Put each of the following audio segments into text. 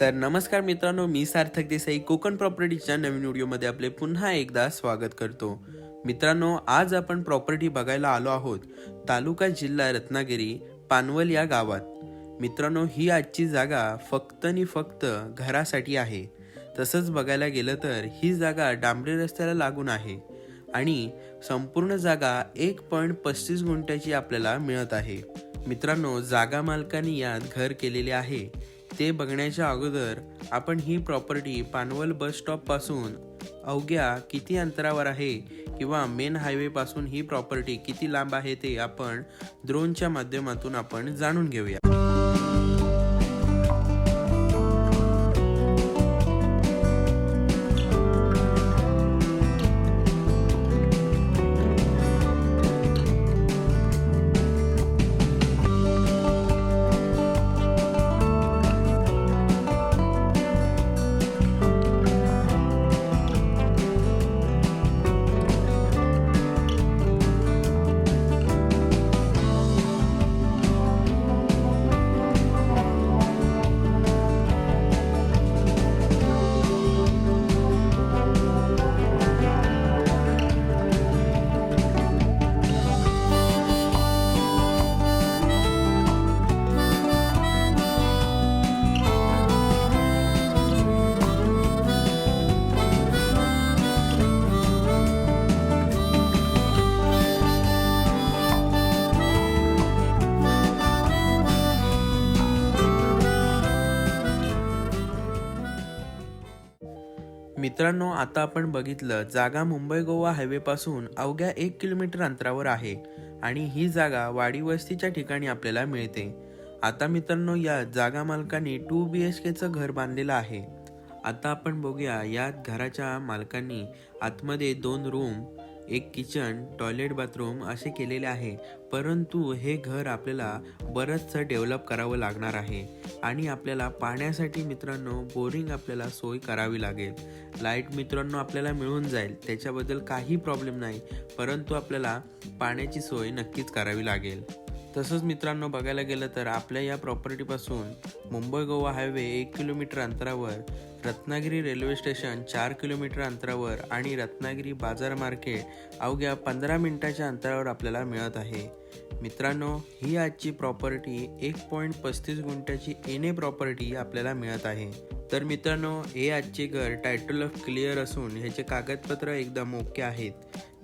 तर नमस्कार मित्रांनो मी सार्थक देसाई. कोकण प्रॉपर्टीच्या नवीन व्हिडिओमध्ये आपले पुन्हा एकदा स्वागत करतो. मित्रांनो आज आपण प्रॉपर्टी बघायला आलो आहोत. तालुका जिल्हा रत्नागिरी पानवल या गावात. मित्रांनो ही आजची जागा फक्त आणि फक्त घरासाठी आहे. तसंच बघायला गेलं तर ही जागा डांबरी रस्त्याला लागून आहे आणि संपूर्ण जागा एक पॉईंट पस्तीस गुंठ्याची आपल्याला मिळत आहे. मित्रांनो जागा मालकांनी यात घर केलेले आहे. ते बघण्याच्या अगोदर आपण ही प्रॉपर्टी पानवल बस स्टॉपपासून अवघ्या किती अंतरावर आहे किंवा मेन हायवे पासून ही प्रॉपर्टी किती लांब आहे ते आपण ड्रोनच्या माध्यमातून आपण जाणून घेऊया. मित्रांनो आता आपण बघितलं जागा मुंबई गोवा हायवेपासून अवघ्या एक किलोमीटर अंतरावर आहे आणि ही जागा वाडी वस्तीच्या ठिकाणी आपल्याला मिळते. आता मित्रांनो या जागा मालकांनी टू बी एच केचं घर बांधलेलं आहे. आता आपण बघूया या घराच्या मालकांनी आतमध्ये दोन रूम एक किचन टॉयलेट बाथरूम असे केलेले आहे. परंतु हे घर आपल्याला बरंचसं डेव्हलप करावं लागणार आहे. आणि आपल्याला पाण्यासाठी मित्रांनो बोरिंग आपल्याला सोय करावी लागेल. लाइट मित्रांनो आपल्याला मिळून जाईल त्याच्याबद्दल काही प्रॉब्लेम नाही परंतु आपल्याला पाण्याची सोय नक्कीच करावी लागेल. तसंच मित्रांनो बघायला गेलं तर आपल्या या प्रॉपर्टीपासून मुंबई गोवा हायवे एक किलोमीटर अंतरावर रत्नागिरी रेल्वे स्टेशन चार किलोमीटर अंतरावर आणि रत्नागिरी बाजार मार्केट अवघ्या पंधरा मिनिटाच्या अंतरावर आपल्याला मिळत आहे. मित्रांनो ही आजची प्रॉपर्टी एक पॉईंट पस्तीस गुंठ्याची एन ए प्रॉपर्टी आपल्याला मिळत आहे. तर मित्रांनो हे आजचे घर टायटल ऑफ क्लिअर असून ह्याचे कागदपत्र एकदम ओके आहेत.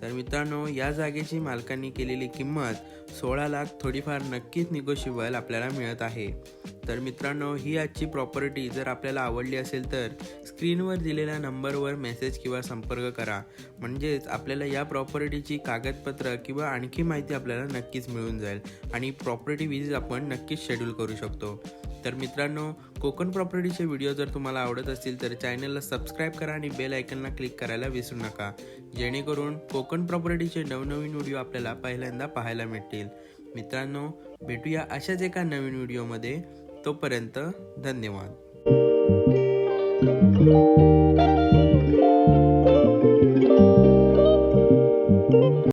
तर मित्रांनो या जागेची मालकांनी केलेली किंमत सोळा लाख थोडीफार नक्कीच निगोशिबल आपल्याला मिळत आहे. तर मित्रांनो ही आजची प्रॉपर्टी जर आपल्याला आवडली असेल तर स्क्रीनवर दिलेल्या नंबरवर मेसेज किंवा संपर्क करा. म्हणजेच आपल्याला या प्रॉपर्टीची कागदपत्र किंवा आणखी माहिती आपल्याला नक्कीच मिळून जाईल आणि प्रॉपर्टी विजिट आपण नक्कीच शेड्यूल करू शकतो. तर मित्रांनो कोकण प्रॉपर्टीचे व्हिडिओ जर तुम्हाला आवडत असतील तर चॅनलला सबस्क्राईब करा आणि बेल आयकनला क्लिक करायला विसरू नका. जेणेकरून कोकण प्रॉपर्टीचे नवनवीन व्हिडिओ आपल्याला पहिल्यांदा पाहायला मिळतील. मित्रांनो भेटूया अशाच एका नवीन व्हिडिओमध्ये. तोपर्यंत धन्यवाद.